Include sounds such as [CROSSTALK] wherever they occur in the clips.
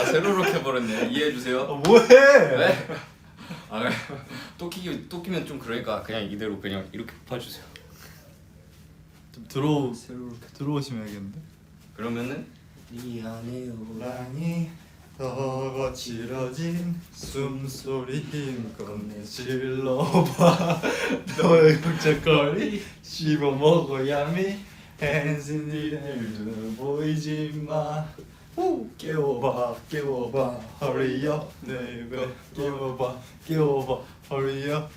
아 세로로 해버렸네. 이해해 주세요. 어, 뭐해? 네? 아, 또 끼기 또 끼면 좀 그러니까 그냥 이대로 그냥 이렇게 봐주세요. 좀 들어 세로로. 들어오시면 알겠는데. 그러면은 미안해요. 호랑이 더 거칠어진 숨소리 힘껏 내 질러봐 [LAUGHS] 너의 걱정거리 씹어먹어야미 핸즈니를 보이지 마 깨워봐 깨워봐 Hurry up 네배 깨워봐 깨워봐 Hurry up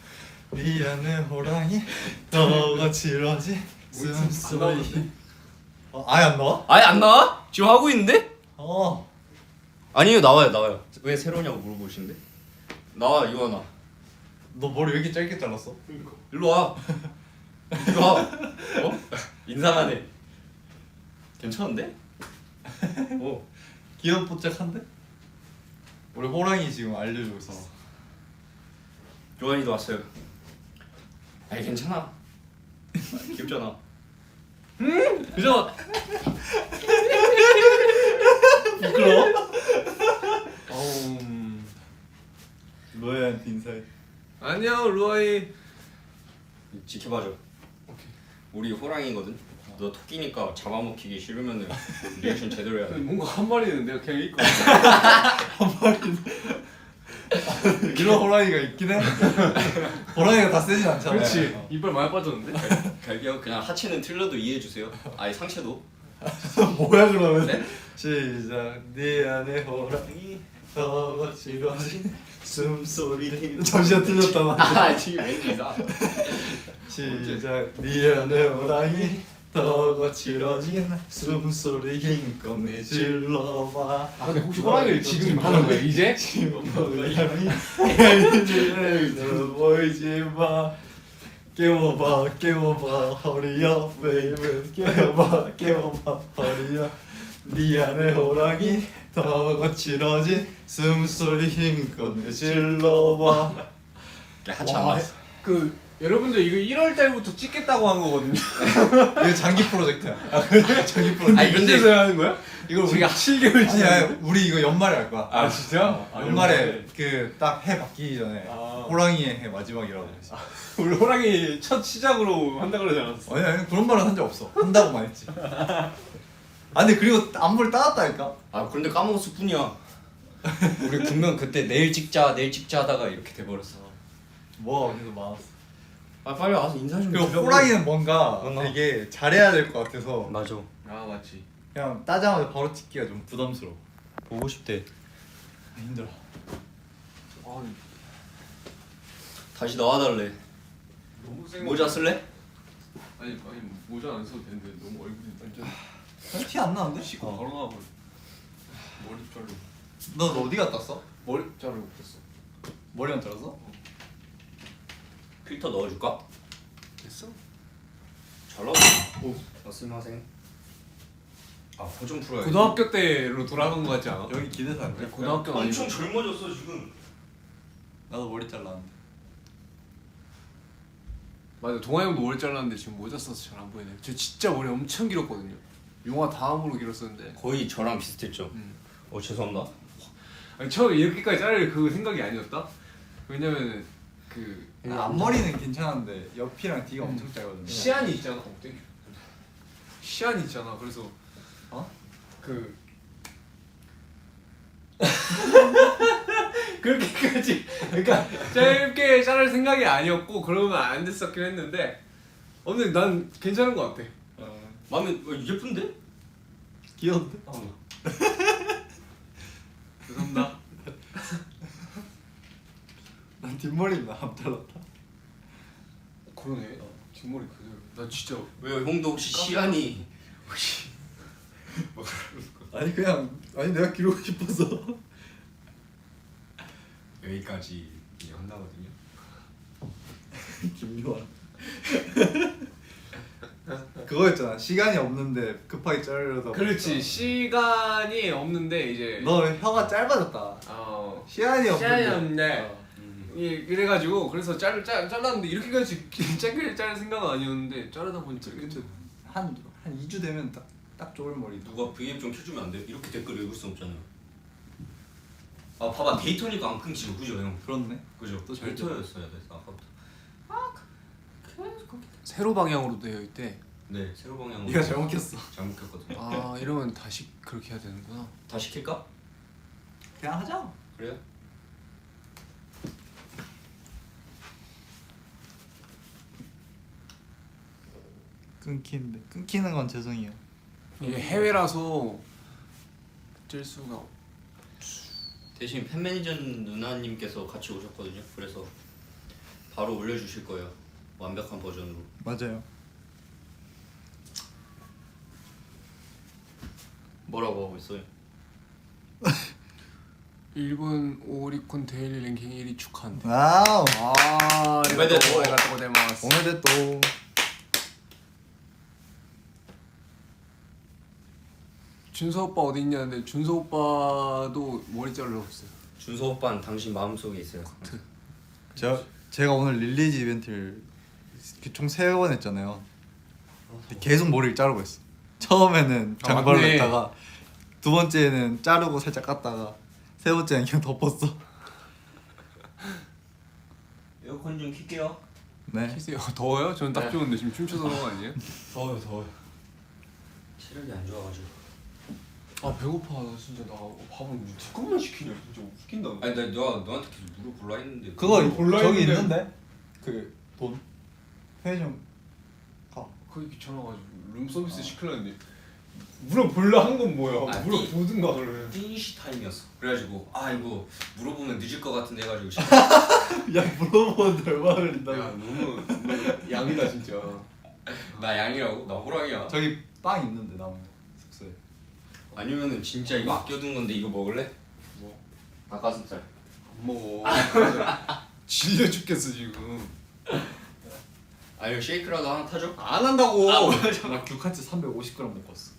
미안해 호랑이 더 거칠어진 숨소리 힘 어, 아예 안 나와? 아예 안 나와? 지금 하고 있는데? 어 아니요 나와요 나와요. 왜 세로냐고 물어보시는데? 나와 이거나. 너 머리 왜 이렇게 짧게 잘랐어? 일로 와. [LAUGHS] 일로 와. 어? [LAUGHS] 인사하네. 괜찮은데? 어. 귀염뽀짝한데? 우리 호랑이 지금 알려주고 있어. 조한이도 왔어요. 아니 괜찮아. 아, 귀엽잖아. 음, 그죠? 부끄러워? 어우 음. 로얄한테 인사해. 안녕 루아이 지켜봐줘. 오케이. 우리 호랑이거든. 너 토끼니까 잡아먹히기 싫으면은 리액션 제대로 해야 돼. 뭔가 한 마리는 내가 그냥 있고 [LAUGHS] [LAUGHS] 이런 호랑이가 있긴 해. [LAUGHS] 호랑이가 다 세진 않잖아. 그렇지 어. 이빨 많이 빠졌는데 갈게요. 그냥 하체는 틀려도 이해해 주세요. 아니 상체도. 뭐야 그러면? 네? 시작. 네 안에 호랑이 더 거칠어진 숨소리. 잠시만 틀렸다 나. 아 지금 왠지 이상. 시작. 네 안에 호랑이 더 거칠어진 숨소리 힘껏 내질러봐. 아 근데 혹시 호랑이를 지금 하는 거야 이제? 먹으려니 보이지 마 깨워봐 깨워봐 허리야 베이비 깨워봐 깨워봐 허리야 네 안에 호랑이 더 거칠어진 숨소리 힘껏 내질러봐 와, 나왔어. 그 여러분들 이거 1월 달부터 찍겠다고 한 거거든요 [LAUGHS] 이거 장기 프로젝트야 장기 프로젝트 아니, 근데- 이제서야 하는 거야? 이거 우리 지금 7개월 아니 아니 우리 이거 연말에 할 거야 아 진짜? 어, 아, 연말에 그 딱 해 바뀌기 전에 아. 호랑이의 해 마지막이라고 우리 호랑이 첫 시작으로 한다 그러지 않았어? 아니 아니 그런 말은 한 적 없어 한다고만 했지 아 근데 그리고 앞머리 따놨다니까 아 그런데 까먹었을 뿐이야. 우리 분명 그때 내일 찍자 내일 찍자 하다가 이렇게 돼버렸어. 뭐가 어디서 많았어 아 빨리 와서 인사 좀 그리고 드려보고. 호랑이는 뭔가 뭔가. 되게 잘해야 될 것 같아서 맞아. 아 맞지 그냥 따자마자 바로 찍기가 좀 부담스러워 보고 싶대. 힘들어 아 다시 나와달래. 너무 생 모자 쓸래? 아니 아니 모자 안 써도 되는데 너무 얼굴이 완전 티 안 나는데? 씻고 바로 나와버려 머리 자르고 너 어디 갔다 왔어? 머리 자르고 그랬어 머리 안 잘랐어? 필터 넣어줄까? 됐어? 잘 나와. 오. 말씀하세요. 아, 고좀 풀어야 고등학교 때로 돌아간 거 같지 않아? 여기 기대서 안 돼? 고등학교 엄청 아니고 젊어졌어 지금. 나도 머리 잘랐는데 맞아 동아 형도 머리 잘랐는데 지금 모자 써서 잘 안 보이네 저 진짜 머리 엄청 길었거든요 용화 다음으로 길었었는데 거의 저랑 비슷했죠. 음. 어 죄송합니다. 아니 처음에 이렇게까지 자를 그 생각이 아니었다 왜냐면 그 아, 앞머리는 괜찮은데 옆이랑 뒤가 엄청 짧거든 시안이 있잖아 어, 땡큐 시안이 있잖아 그래서 어? 그 [LAUGHS] 그렇게까지 그러니까 짧게 자를 생각이 아니었고 그러면 안 됐었긴 했는데 어, 근데 난 괜찮은 것 같아 어, 마음에 어, 예쁜데? 귀여운데? 어. [LAUGHS] 죄송합니다 난 [LAUGHS] 뒷머리는 안 잘랐다. 그러네. 뒷머리 그대로. 나 진짜 왜요? 형도 혹시 시안이 혹시 [LAUGHS] 아니 그냥 아니 내가 기르고 싶어서. [LAUGHS] 여기까지 한다거든요. 김요한 그거였잖아. 시간이 없는데 급하게 자르려다 그렇지. 보니까. 시간이 없는데 이제 너 혀가 짧아졌다. 어. 시간이 없는데. 시간이 없는데 어. 예, 그래가지고 그래서 잘, 잘, 잘랐는데 이렇게까지 [LAUGHS] 짧게 자를 생각은 아니었는데 자르다 보니까 이렇게 한, 한 2주 되면 딱, 딱 좋을 머리 누가 V앱 좀 켜주면 안 돼요? 이렇게 댓글 읽을 수 없잖아요. 아 봐봐 데이터니까 안 끊기죠 그죠 형 그렇네. 그죠 또 잘 데이터였어야 돼서 아까부터 세로 방향으로 되어 있대. 네 세로 방향으로 네가 잘못 켰어. 잘못 켰거든요 아 이러면 다시 그렇게 해야 되는구나. 다 시 킬까? 그냥 하자. 그래요? 끊기는데 끊기는 건 죄송해요. 이게 해외라서 어쩔 수가. 없- 대신 팬 매니저 누나님께서 같이 오셨거든요 그래서 바로 올려주실 거예요 완벽한 버전으로 맞아요. 뭐라고 하고 있어요? [LAUGHS] 일본 오리콘 데일리 랭킹 1위 축하한대. 와우. 아, 오메데토. 오메데토. 오늘도 또 준서 오빠 어디 있냐는데 준서 오빠도 머리 자르고 있어요. 준서 오빠는 당신 마음속에 있어요 제가 제가 오늘 릴리즈 이벤트를 총세 번 했잖아요. 계속 머리를 자르고 있어. 처음에는 아, 장발로 맞네. 했다가 두 번째는 자르고 살짝 깠다가 세 번째는 그냥 덮었어. 에어컨 좀 킬게요 네. 키세요. [LAUGHS] 더워요? 저는 딱 네. 좋은데 지금 춤춰서 그런 거 아니에요? 더워요 더워요 체력이 안 좋아가지고 아 배고파 나 진짜 나 밥을 두꺼만 시키냐 진짜 웃긴다. 아니 나 너, 너한테 계속 물어 볼라 했는데 그거 골라야 저기 되는데. 있는데 그 돈 편의점 가. 거기 귀찮아가지고 룸 서비스 시키려는데 물어볼라 한 건 뭐야? 아, 물어보든가 그러면. 피니시 타임이었어 그래가지고 아 이거 물어보면 늦을 것 같은데 해가지고 [LAUGHS] 야 물어보는데 얼마 걸린다고. 야 너무, 너무 양이다 진짜. 나 양이라고? 나 호랑이야 저기 빵 있는데 나무. 아니면은 진짜 이거 아껴둔 건데 이거 먹을래? 뭐? 닭가슴살 안 먹어. [LAUGHS] 질려 죽겠어 지금. 아니면 쉐이크라도 하나 타줘? 안 한다고. 나 규카츠 350g 먹고 왔어.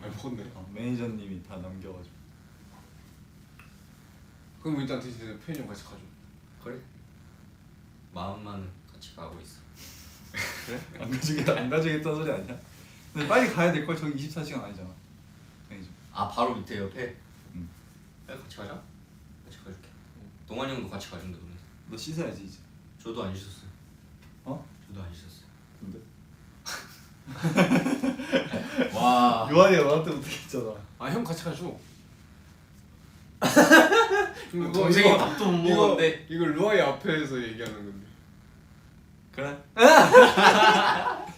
많이 먹었네. 아, 매니저님이 다 남겨가지고. 그럼 일단 대신 편의점 같이 가죠. 그래 마음만은 같이 가고 있어 [LAUGHS] 안 가지겠다 안 가지겠다는 소리 아니야? 근데 빨리 가야 될 걸 저기 24시간 아니잖아. 아 바로 밑에 옆에? 응. 야 같이 가자 같이 가줄게 동환이 형도 같이 가준다 그러면 너 씻어야지 이제. 저도 안 씻었어요 어? 저도 안 씻었어요 근데? [LAUGHS] 와 요한이가 나한테 못했잖아. 아 형 같이 가죠. [LAUGHS] 이거 동생이 이거- 밥도 못 이거- 먹었는데 이거 루아이 앞에서 얘기하는 건데. 그래? [LAUGHS]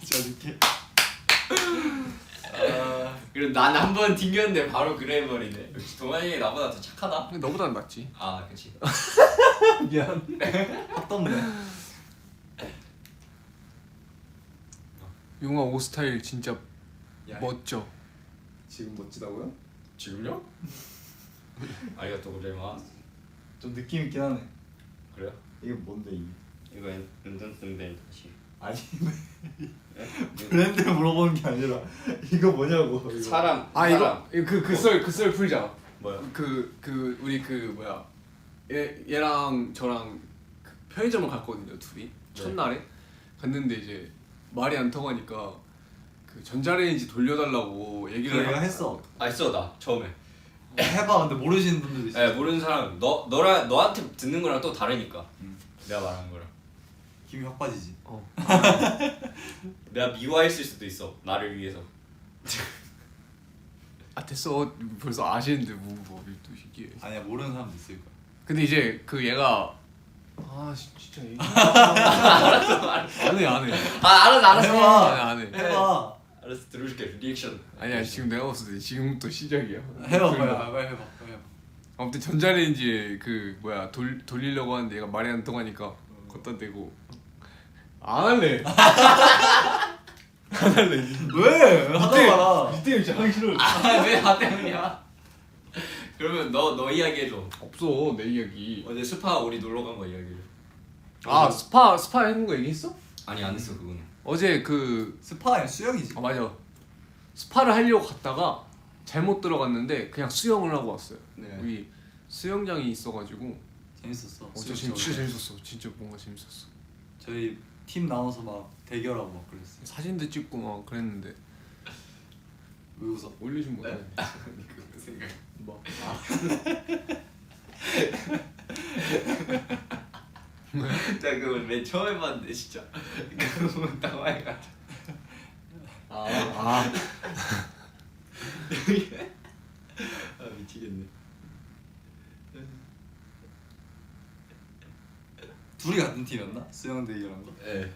저렇게. 아 그리고 난 한 번 튕겼는데 바로 그래 해버리네 역시 동환이 형이 나보다 더 착하다 너보다 낫지. 아 그치 [LAUGHS] 미안. 핫 없네. 용아 옷 스타일 진짜 야, 멋져. 지금 멋지다고요? 지금요? [LAUGHS] 아리가또 고자이마스 좀 느낌 있긴 하네. 그래요? 이게 뭔데 이게? 이거 랜턴슨벤 다시 아니 네? 브랜드 물어보는 게 아니라 이거 뭐냐고. 이거. 사람 아 사람. 이거 그그썰그썰 풀자. 뭐야? 그 그 우리 그 뭐야 얘 얘랑 저랑 그 편의점을 갔거든요 둘이 첫날에 갔는데 이제 말이 안 통하니까 그 전자레인지 돌려달라고 얘기를 하- 했어. 아 있어 나 처음에 해봐. 근데 모르시는 분들 있어. 예 모르는 사람 너 너랑 너한테 듣는 거랑 또 다르니까 음. 내가 말한 거랑 힘이 확 빠지지. 어. [LAUGHS] 내가 미화했을 수도 있어 나를 위해서 아 됐어 벌써 아시는데 뭐뭐또 이게 아니야 모르는 사람도 있을 거야. 근데 이제 그 얘가 아 시- 진짜 얘기 안해 안해 아 알았어 알았어 해봐. 안해 안해 해봐. 알았어 들어줄게 리액션 아니야 지금 내가 봤을 때 지금부터 시작이야 해봐. 빨리 빨리 해봐. 빨리 해봐. 아무튼 전자레인지에 그 뭐야 돌 돌리려고 하는데 얘가 말이 안 통하니까 걷다 대고 안 할래 [LAUGHS] 안 할래 왜? 하다 말아. 이때 이제 하기 싫어 아왜 나 때문이야 그러면 너 너 이야기 해줘 없어 내 이야기 어제 스파 우리 놀러 간 거 이야기를 아 스파 스파 했는 거 얘기했어? 아니 안 했어 그거는 어제 그 스파 아니야 수영이지. 아 맞아 스파를 하려고 갔다가 잘못 들어갔는데 그냥 수영을 하고 왔어요 네. 여기 수영장이 있어가지고 재밌었어. 어, 수영 진짜. 진짜 재밌었어 진짜 뭔가 재밌었어 저희 팀 나눠서 막 대결하고 막 그랬어요. 사진도 찍고 막 그랬는데 왜 웃어? 올리진 못해 [LAUGHS] 그 생각 뭐? [LAUGHS] 자 그거 맨 처음에 봤는데 진짜 그거 당황해가지고 아, 아. 아 미치겠네 둘이 같은 팀이었나? 수영 대결한 거? 네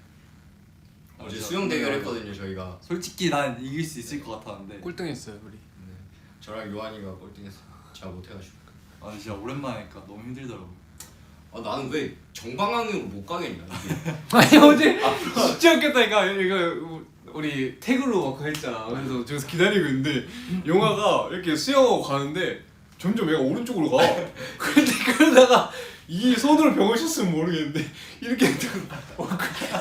어제 진짜? 수영 대결했거든요 저희가 솔직히 난 이길 수 있을 것 같았는데 꼴등했어요 우리. 네. 저랑 요한이가 꼴등했어 제가 [LAUGHS] 못해가지고 아 진짜 오랜만에 하니까 너무 힘들더라고 아 나는 왜 정방향으로 못 가겠냐 이게 [LAUGHS] 아니 어제 [LAUGHS] 진짜 웃겼다니까 이거 우리 태그로 막 했잖아 그래서 저기서 기다리고 있는데 영화가 이렇게 수영하고 가는데 점점 얘가 오른쪽으로 가 근데 그러다가 이 손으로 벽을 쳤으면 모르겠는데 이렇게 얼굴,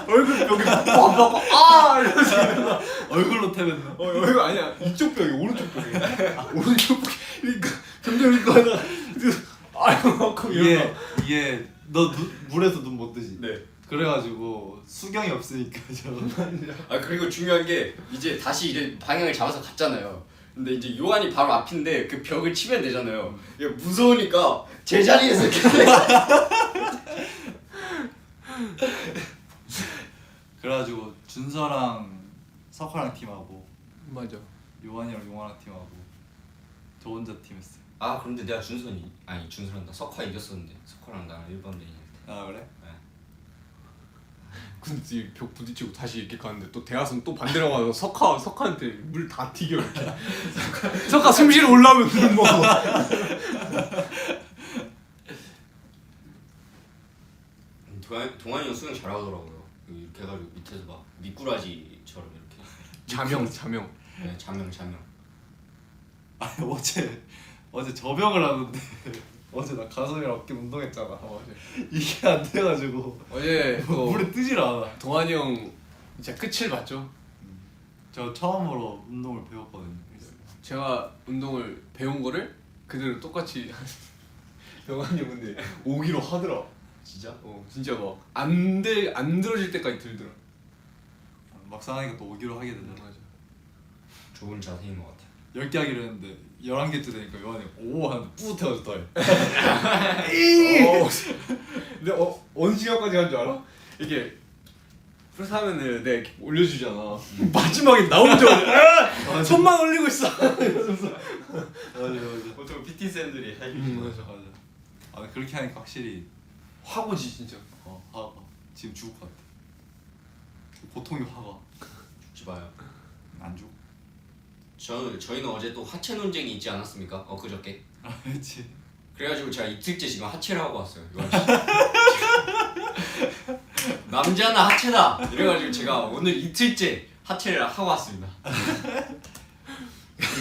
얼굴 벽에 빡빡 아 이러면서 일어나. 얼굴로 태웠나? 어 얼굴 아니야 이쪽 벽에 오른쪽 벽에 오른쪽 벽에 그러니까 점점 이렇게 하다가 아이고 막 이게 이게 너 눈, 물에서 눈 못 뜨지? 네. 그래가지고 수경이 없으니까 저 [LAUGHS] 아 그리고 중요한 게 이제 다시 이제 방향을 잡아서 갔잖아요. 근데 이제 요한이 바로 앞인데 그 벽을 치면 되잖아요. 이게 무서우니까 제자리에서 이렇게 [LAUGHS] 그래가지고 준서랑 석화랑 팀하고 맞아 요한이랑 용화랑 팀하고 저 혼자 팀했어. 아 그런데 내가 준선이 아니 준선한다 석화 이겼었는데 석화랑 나랑 1번 레인인데 아 그래? 근데 이벽 부딪히고 다시 이렇게 가는데 또 대하선 또 반대로 가서 석화 석화한테 물 다 튀겨 이렇게. 석화 숨 쉬러 올라오면 눈 먹어 동환, 동환이 형 수영 잘하더라고요. 이렇게 해가지고 밑에서 막 미꾸라지처럼 이렇게. 자명 자명. 네, 자명 자명. 아 [LAUGHS] 어제 어제 저병을 하는데 어제 나 가슴이랑 어깨 운동했잖아. 이게 안 돼가지고 [LAUGHS] 어제 또 물에 뜨질 않아. 동환이 형 진짜 끝을 봤죠 저 처음으로 운동을 배웠거든요. 제가 운동을 배운 거를 그대로 똑같이 [LAUGHS] 동환이 형 근데 오기로 하더라 진짜? 어 진짜 막안돼안 들어질 때까지 들더라 막상 하니까 또 오기로 하게 되잖아. 맞아 좋은 자세인 것 같아. 10개 하기로 했는데 11개째 되니까 요한이 오 하는데 뿌듯해가지고 더 해. 어, 근데 어, 어느 시간까지 간 줄 알아? 이게 풀스 하면은 내가 이렇게 올려주잖아 마지막에 나 혼자 올려 손만 올리고 있어 [LAUGHS] 맞아 맞아. 보통 PT 쌤들이 음, 맞아. 맞아. 아 근데 그렇게 하니까 확실히 확 오지 진짜 어 화가 지금 죽을 것 같아. 고통이 화가 죽지 마요. 안 죽. 저 저희는 어제 또 하체 논쟁이 있지 않았습니까? 엊그저께. 아 그렇지. 그래가지고 제가 이틀째 지금 하체를 하고 왔어요. 요한 씨. 남자는 하체다. 이래가지고 제가 오늘 이틀째 하체를 하고 왔습니다.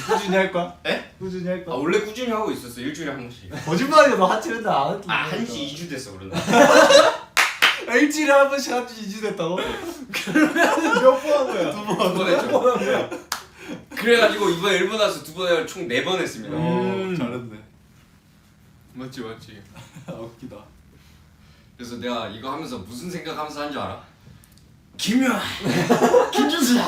꾸준히 할 거야? 에? 꾸준히 할 아 거야? 원래 꾸준히 하고 있었어 일주일에 한 번씩. 거짓말이야 너 하체를 다안 했지. 아 한지 2주 됐어 그런다. 아, 일주일에 한 번씩 한지 2주 됐다고? 몇번 한 거야? 두 번. 두번 했죠. 그래가지고 이번에 일본 와서 두 번, 총 네 번 했습니다. 어 잘했네. 맞지 맞지 [LAUGHS] 아 웃기다. 그래서 내가 이거 하면서 무슨 생각하면서 한 줄 알아? 김유한, [LAUGHS] 김준수야,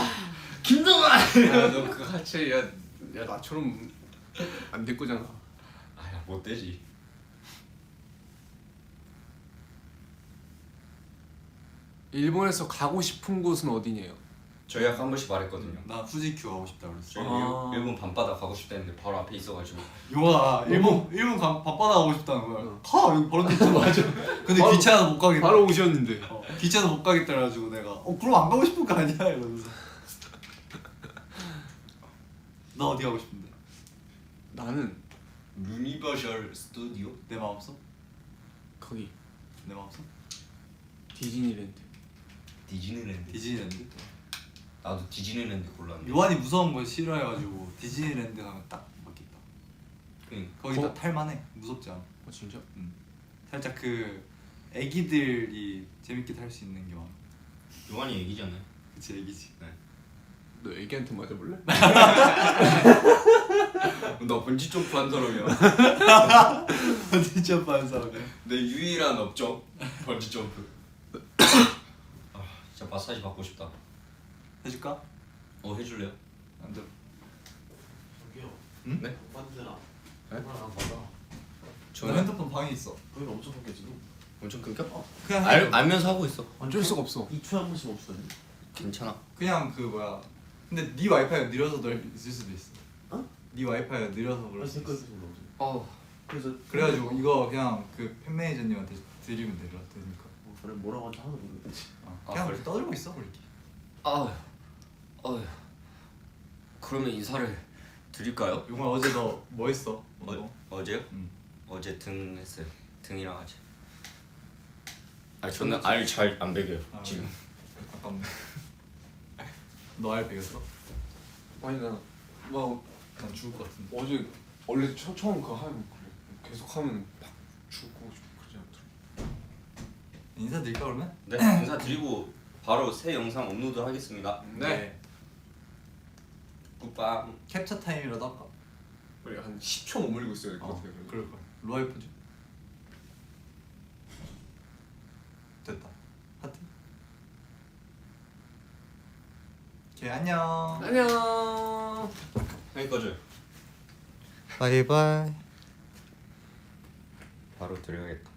김동완. 야너 [LAUGHS] 그 하체 야, 야 나처럼 안 될 거잖아 아야 못 되지. 일본에서 가고 싶은 곳은 어디냐요? 저희 아까 한 번씩 말했거든요. 나 후지큐 가고 싶다 그랬어. 아. 일- 일본 밤바다 가고 싶다 했는데 바로 앞에 있어가지고 용아 일본 일본 가, 밤바다 가고 싶다는 거야. 응. 가 여기 바로 밑에 맞아. 근데 바로- 귀찮아서 못 가겠다. 바로 오셨는데 어, 귀찮아서 못 가겠다 그래가지고 내가 어 그럼 안 가고 싶은 거 아니야 이러면서. [LAUGHS] 나 어디 가고 싶은데? 나는 유니버셜 스튜디오? 내 마음속? 거기 내 마음속? 디즈니랜드 디즈니랜드. 디즈니랜드? 나도 디즈니랜드 골랐는데. 요한이 무서운 거 싫어해가지고 디즈니랜드 가면 딱 맞겠다. 그러니까 거기 거- 다 탈만해. 무섭지 않아. 어 진짜? 음. 살짝 그 애기들이 재밌게 탈 수 있는 게 많아. 요한이 얘기잖아요. 그치 애기지. 너 애기한테 맞아볼래? [LAUGHS] [LAUGHS] 너 번지 점프 한 사람이야. 진짜 빠른 사람이야. 내 유일한 업적 번지 점프. [COUGHS] 아 진짜 마사지 받고 싶다. 해줄까? 어 해줄래요? 안 돼. 저기요. 응? 네? 만들아. 네? 하나 받아. 저 핸드폰 방에 있어. 거기 엄청 바뀌지도 엄청 끊겨? 그냥 알, 해. 알면서 하고 있어 어쩔 수가 없어 2초에 한 번씩 돼. 괜찮아 그냥 그 뭐야. 근데 네 와이파이가 느려서 널 있을 수도 있어. 어? 네 와이파이가 느려서 그럴 수 있어. 어 그래서 그래가지고 이거 그냥 그 팬 매니저님한테 드리면 되니까. 뭐 저는 뭐라고 하는지 하나도 모르겠지. 어, 아, 그냥 그래? 떠들고 있어 그렇게. 아휴 어휴 그러면 인사를 드릴까요? 용아 어제 너 뭐 했어? 어, 어제요? 응. 어제 등 했어요 등이랑 하지 아 저는 알 잘 안 배겨요 아, 지금 아깝네. 너알 배겼어? 아니 나막 난 죽을 것 같은데. 어제 원래 처, 처음 그거 하면 그래 계속 하면 막 죽고 싶고 그러지 않더라 인사드릴까 그러면? 네 인사 드리고 바로 새 영상 업로드 하겠습니다 네. 굿밤 캡처 타임이라도 할까? 우리 한 10초 머물고 있어야 될 것 어, 같아요 그러면. 그럴 거야. 로아이프죠? 됐다. 하트. 오케이 안녕. 안녕 여기까지 바이바이. 바로 들어가겠다